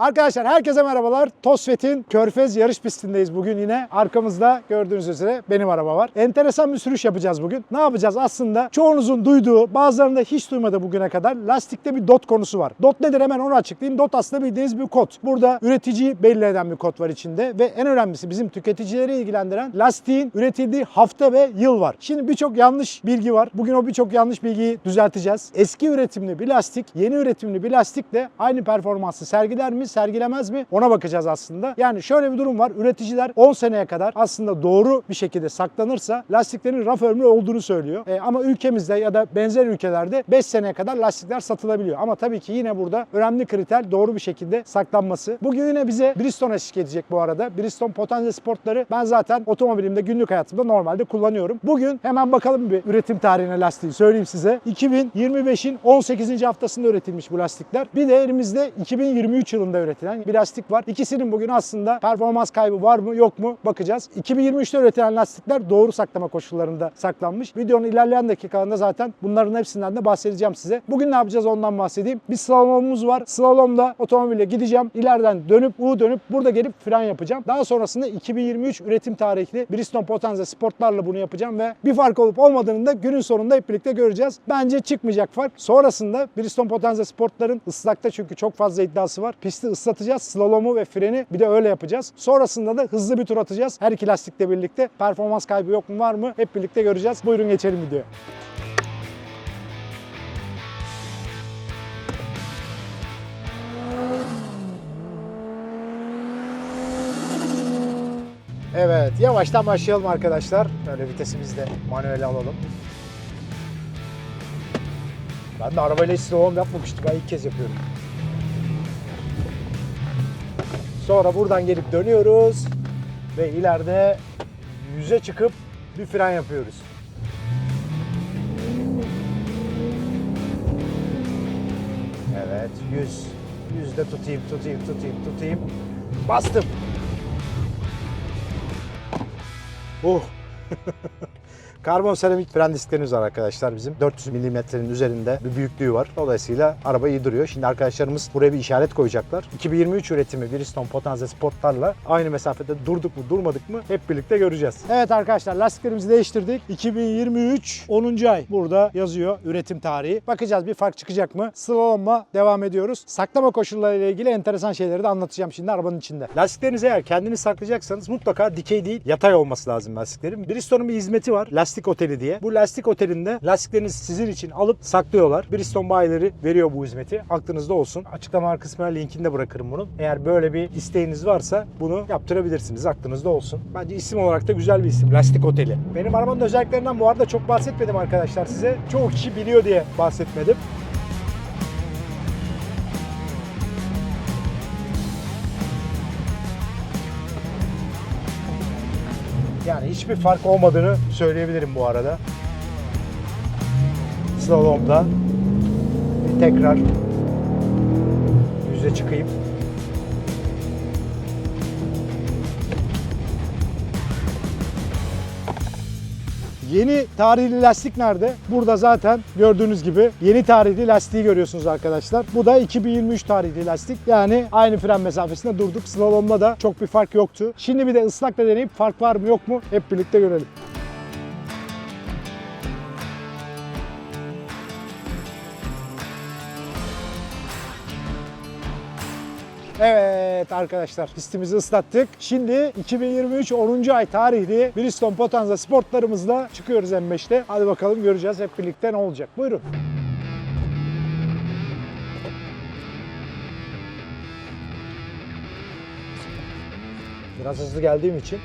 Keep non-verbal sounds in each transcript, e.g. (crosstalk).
Arkadaşlar herkese merhabalar. Tosfet'in Körfez yarış pistindeyiz bugün yine. Arkamızda gördüğünüz üzere benim araba var. Enteresan bir sürüş yapacağız bugün. Ne yapacağız? Aslında çoğunuzun duyduğu, bazılarında hiç duymadığı bugüne kadar lastikte bir dot konusu var. Dot nedir hemen onu açıklayayım. Dot aslında bildiğiniz bir kod. Burada üreticiyi belli eden bir kod var içinde ve en önemlisi bizim tüketicileri ilgilendiren lastiğin üretildiği hafta ve yıl var. Şimdi birçok yanlış bilgi var. Bugün o birçok yanlış bilgiyi düzelteceğiz. Eski üretimli bir lastik, yeni üretimli bir lastikle aynı performansı sergiler mi, sergilemez mi? Ona bakacağız aslında. Yani şöyle bir durum var. Üreticiler 10 seneye kadar aslında doğru bir şekilde saklanırsa lastiklerin raf ömrü olduğunu söylüyor. E, ama ülkemizde ya da benzer ülkelerde 5 seneye kadar lastikler satılabiliyor. Ama tabii ki yine burada önemli kriter doğru bir şekilde saklanması. Bugün yine bize Bridgestone eşlik edecek bu arada. Bridgestone Potenza Sportları ben zaten otomobilimde günlük hayatımda normalde kullanıyorum. Bugün hemen bakalım bir üretim tarihine lastiği söyleyeyim size. 2025'in 18. haftasında üretilmiş bu lastikler. Bir de elimizde 2023 yılında üretilen bir lastik var. İkisinin bugün aslında performans kaybı var mı yok mu bakacağız. 2023'te üretilen lastikler doğru saklama koşullarında saklanmış. Videonun ilerleyen dakikalarında zaten bunların hepsinden de bahsedeceğim size. Bugün ne yapacağız ondan bahsedeyim. Bir slalomumuz var. Slalomda otomobille gideceğim. İleriden dönüp U dönüp burada gelip fren yapacağım. Daha sonrasında 2023 üretim tarihli Bridgestone Potenza Sportlarla bunu yapacağım ve bir fark olup olmadığını da günün sonunda hep birlikte göreceğiz. Bence çıkmayacak fark. Sonrasında Bridgestone Potenza Sportların ıslakta çünkü çok fazla iddiası var. Pisti ıslatacağız. Slalomu ve freni bir de öyle yapacağız. Sonrasında da hızlı bir tur atacağız. Her iki lastikle birlikte. Performans kaybı yok mu var mı? Hep birlikte göreceğiz. Buyurun geçelim videoya. Evet, yavaştan başlayalım arkadaşlar. Böyle vitesimizi de manuel alalım. Ben de arabayla hiç slalom yapmamıştım. Ben ilk kez yapıyorum. Sonra buradan gelip dönüyoruz. Ve ileride yüze çıkıp bir fren yapıyoruz. Evet, 100. Yüzde tutayım, tutayım, tutayım, tutayım. Bastım. Oh. (laughs) Karbon seramik fren disklerimiz var arkadaşlar bizim. 400 milimetrenin üzerinde bir büyüklüğü var. Dolayısıyla araba iyi duruyor. Şimdi arkadaşlarımız buraya bir işaret koyacaklar. 2023 üretimi Bridgestone Potenza Sportlarla aynı mesafede durduk mu durmadık mı hep birlikte göreceğiz. Evet arkadaşlar lastiklerimizi değiştirdik. 2023 10. ay burada yazıyor üretim tarihi. Bakacağız bir fark çıkacak mı? Slalom'a devam ediyoruz. Saklama koşullarıyla ilgili enteresan şeyleri de anlatacağım şimdi arabanın içinde. Lastiklerinizi eğer kendiniz saklayacaksanız mutlaka dikey değil yatay olması lazım lastiklerin. Bridgestone'un bir hizmeti var. Lastik Oteli diye. Bu lastik otelinde lastiklerinizi sizin için alıp saklıyorlar. Bridgestone bayileri veriyor bu hizmeti. Aklınızda olsun. Açıklama kısmına linkini de bırakırım bunun. Eğer böyle bir isteğiniz varsa bunu yaptırabilirsiniz. Aklınızda olsun. Bence isim olarak da güzel bir isim. Lastik Oteli. Benim arabanın özelliklerinden bu arada çok bahsetmedim arkadaşlar size. Çoğu kişi biliyor diye bahsetmedim. Hiçbir fark olmadığını söyleyebilirim bu arada. Slalom'da tekrar yüze çıkayım. Yeni tarihli lastik nerede? Burada zaten gördüğünüz gibi yeni tarihli lastiği görüyorsunuz arkadaşlar. Bu da 2023 tarihli lastik. Yani aynı fren mesafesinde durduk. Slalom'da da çok bir fark yoktu. Şimdi bir de ıslakla deneyip fark var mı yok mu hep birlikte görelim. Evet arkadaşlar pistimizi ıslattık. Şimdi 2023 10. ay tarihli Bridgestone Potenza sportlarımızla çıkıyoruz M5'te. Hadi bakalım göreceğiz hep birlikte ne olacak. Buyurun. Biraz hızlı geldiğim için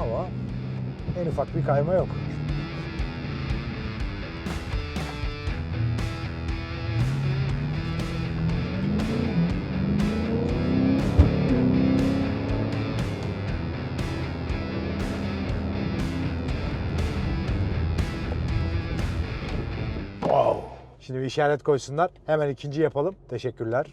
ama en ufak bir kayma yok. Şimdi bir işaret koysunlar. Hemen ikinci yapalım. Teşekkürler.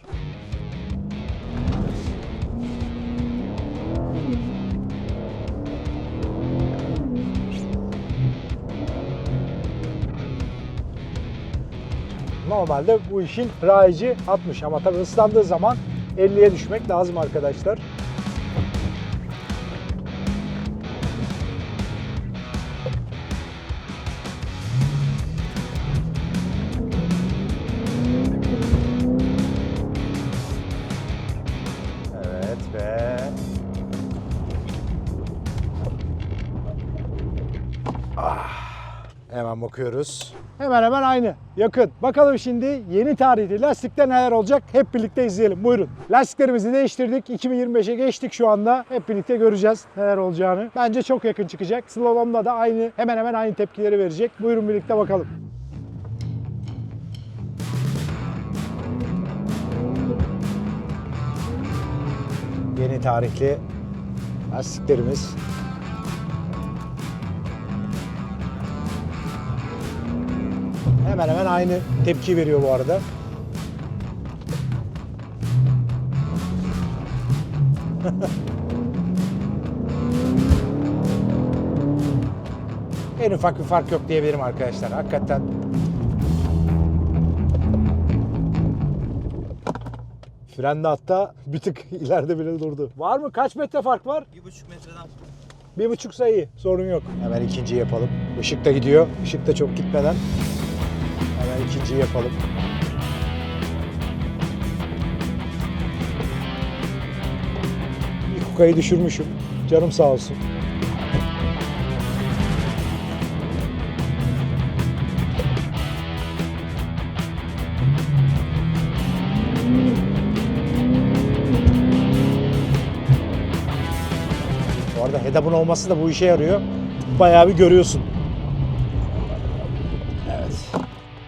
Normalde bu işin rayici 60 ama tabii ıslandığı zaman 50'ye düşmek lazım arkadaşlar. Hemen bakıyoruz. Hemen hemen aynı. Yakın. Bakalım şimdi yeni tarihli lastikte neler olacak hep birlikte izleyelim. Buyurun. Lastiklerimizi değiştirdik. 2025'e geçtik şu anda. Hep birlikte göreceğiz neler olacağını. Bence çok yakın çıkacak. Slalom'da da aynı hemen hemen aynı tepkileri verecek. Buyurun birlikte bakalım. Yeni tarihli lastiklerimiz. Hemen hemen aynı tepki veriyor bu arada. (laughs) en ufak bir fark yok diyebilirim arkadaşlar. Hakikaten Frende hatta bir tık (laughs) ileride bile durdu. Var mı? Kaç metre fark var? Bir buçuk metreden Bir buçuk sayı. Sorun yok. Hemen ikinciyi yapalım. Işık da gidiyor. Işık da çok gitmeden. İkinciyi yapalım. Kukayı düşürmüşüm. Canım sağ olsun. Bu arada head-up'ın olması da bu işe yarıyor. Bayağı bir görüyorsun.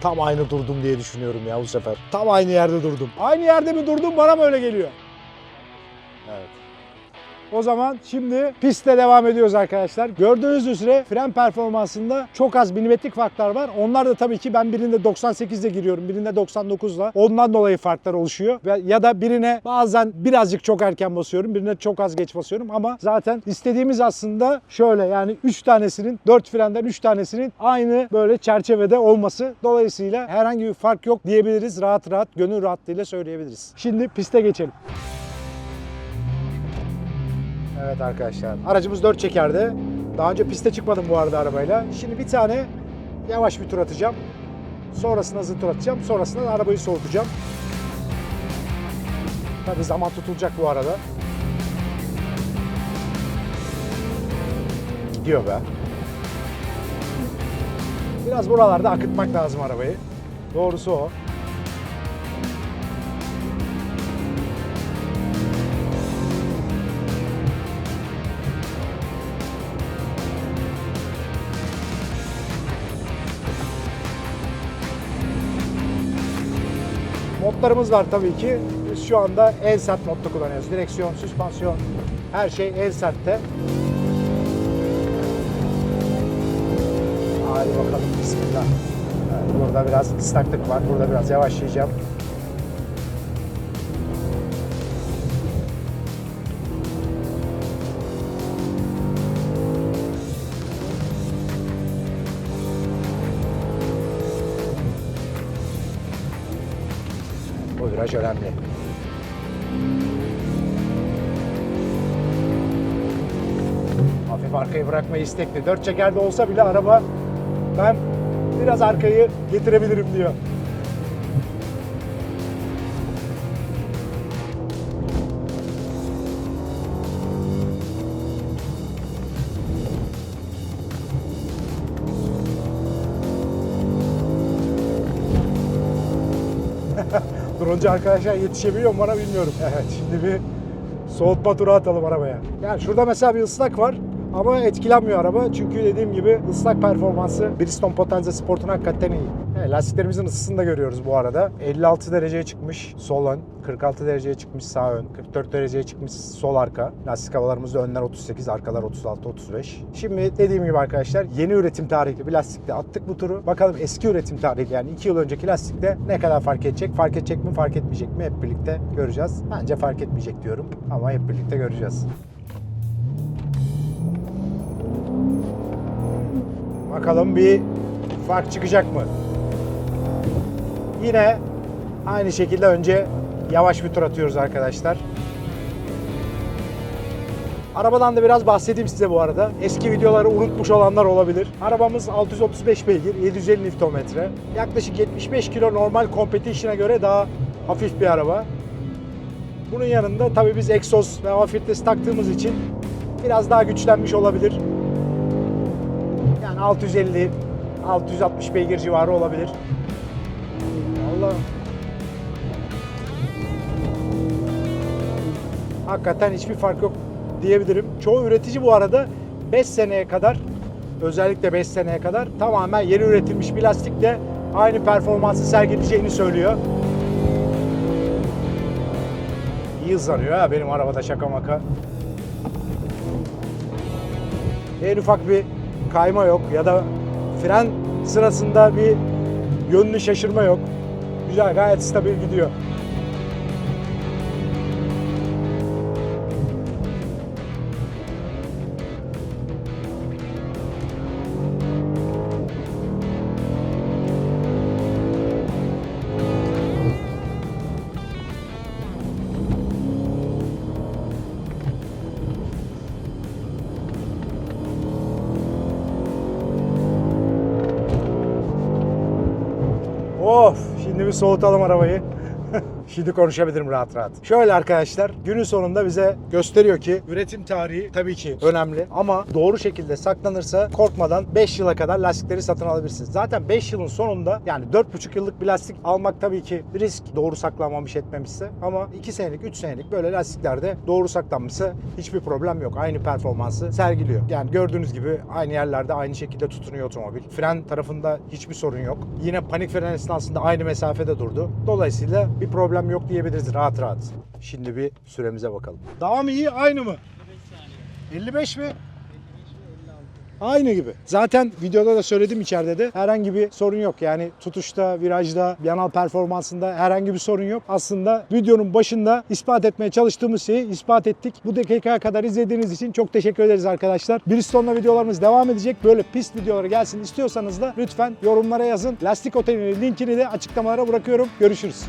Tam aynı durdum diye düşünüyorum ya bu sefer. Tam aynı yerde durdum. Aynı yerde mi durdum bana mı öyle geliyor? O zaman şimdi pistte devam ediyoruz arkadaşlar. Gördüğünüz üzere fren performansında çok az milimetrik farklar var. Onlar da tabii ki ben birinde 98 ile giriyorum, birinde 99 ile. Ondan dolayı farklar oluşuyor. Ya da birine bazen birazcık çok erken basıyorum, birine çok az geç basıyorum ama zaten istediğimiz aslında şöyle yani 3 tanesinin 4 frenden 3 tanesinin aynı böyle çerçevede olması. Dolayısıyla herhangi bir fark yok diyebiliriz. Rahat rahat, gönül rahatlığıyla söyleyebiliriz. Şimdi piste geçelim. Evet arkadaşlar. Aracımız 4 çekerdi. Daha önce piste çıkmadım bu arada arabayla. Şimdi bir tane yavaş bir tur atacağım. Sonrasında hızlı tur atacağım. Sonrasında da arabayı soğutacağım. Tabii zaman tutulacak bu arada. Gidiyor be. Biraz buralarda akıtmak lazım arabayı. Doğrusu o. Modlarımız var tabii ki. Biz şu anda en sert modda kullanıyoruz. Direksiyon, süspansiyon, her şey en sertte. Hadi bakalım bismillah. Evet, burada biraz ıslaklık var. Burada biraz yavaşlayacağım. Viraj önemli. Hafif arkayı bırakmayı istekli. Dört çekerde olsa bile araba ben biraz arkayı getirebilirim diyor. Droncu arkadaşlar yetişebiliyor mu bana bilmiyorum. Evet şimdi bir soğutma turu atalım arabaya. Yani şurada mesela bir ıslak var ama etkilenmiyor araba. Çünkü dediğim gibi ıslak performansı Bridgestone Potenza Sport'un hakikaten iyi. Lastiklerimizin ısısını da görüyoruz bu arada. 56 dereceye çıkmış sol ön, 46 dereceye çıkmış sağ ön, 44 dereceye çıkmış sol arka. Lastik havalarımızda önler 38, arkalar 36, 35. Şimdi dediğim gibi arkadaşlar yeni üretim tarihli bir lastikle attık bu turu. Bakalım eski üretim tarihli yani 2 yıl önceki lastikte ne kadar fark edecek? Fark edecek mi, fark etmeyecek mi? Hep birlikte göreceğiz. Bence fark etmeyecek diyorum ama hep birlikte göreceğiz. Bakalım bir fark çıkacak mı? Yine aynı şekilde önce yavaş bir tur atıyoruz arkadaşlar. Arabadan da biraz bahsedeyim size bu arada. Eski videoları unutmuş olanlar olabilir. Arabamız 635 beygir, 750 Nm. Yaklaşık 75 kilo normal competition'a göre daha hafif bir araba. Bunun yanında tabii biz egzoz ve hava filtresi taktığımız için biraz daha güçlenmiş olabilir. Yani 650 660 beygir civarı olabilir. Allah. Hakikaten hiçbir fark yok diyebilirim. Çoğu üretici bu arada 5 seneye kadar özellikle 5 seneye kadar tamamen yeni üretilmiş plastikle aynı performansı sergileyeceğini söylüyor. İyi hızlanıyor ha benim arabada şaka maka. En ufak bir kayma yok ya da fren sırasında bir yönünü şaşırma yok. Güzel gayet stabil gidiyor. Soğutalım arabayı. Şimdi konuşabilirim rahat rahat. Şöyle arkadaşlar günün sonunda bize gösteriyor ki üretim tarihi tabii ki önemli ama doğru şekilde saklanırsa korkmadan 5 yıla kadar lastikleri satın alabilirsiniz. Zaten 5 yılın sonunda yani 4,5 yıllık bir lastik almak tabii ki risk doğru saklanmamış etmemişse ama 2 senelik 3 senelik böyle lastiklerde doğru saklanmışsa hiçbir problem yok. Aynı performansı sergiliyor. Yani gördüğünüz gibi aynı yerlerde aynı şekilde tutunuyor otomobil. Fren tarafında hiçbir sorun yok. Yine panik fren esnasında aynı mesafede durdu. Dolayısıyla bir problem yok diyebiliriz rahat rahat. Şimdi bir süremize bakalım. Daha mı iyi aynı mı? 55 mi? Aynı gibi. Zaten videoda da söyledim içeride de herhangi bir sorun yok. Yani tutuşta, virajda, yanal performansında herhangi bir sorun yok. Aslında videonun başında ispat etmeye çalıştığımız şeyi ispat ettik. Bu dakikaya kadar izlediğiniz için çok teşekkür ederiz arkadaşlar. Bristone'la videolarımız devam edecek. Böyle pist videoları gelsin istiyorsanız da lütfen yorumlara yazın. Lastik Oteli'nin linkini de açıklamalara bırakıyorum. Görüşürüz.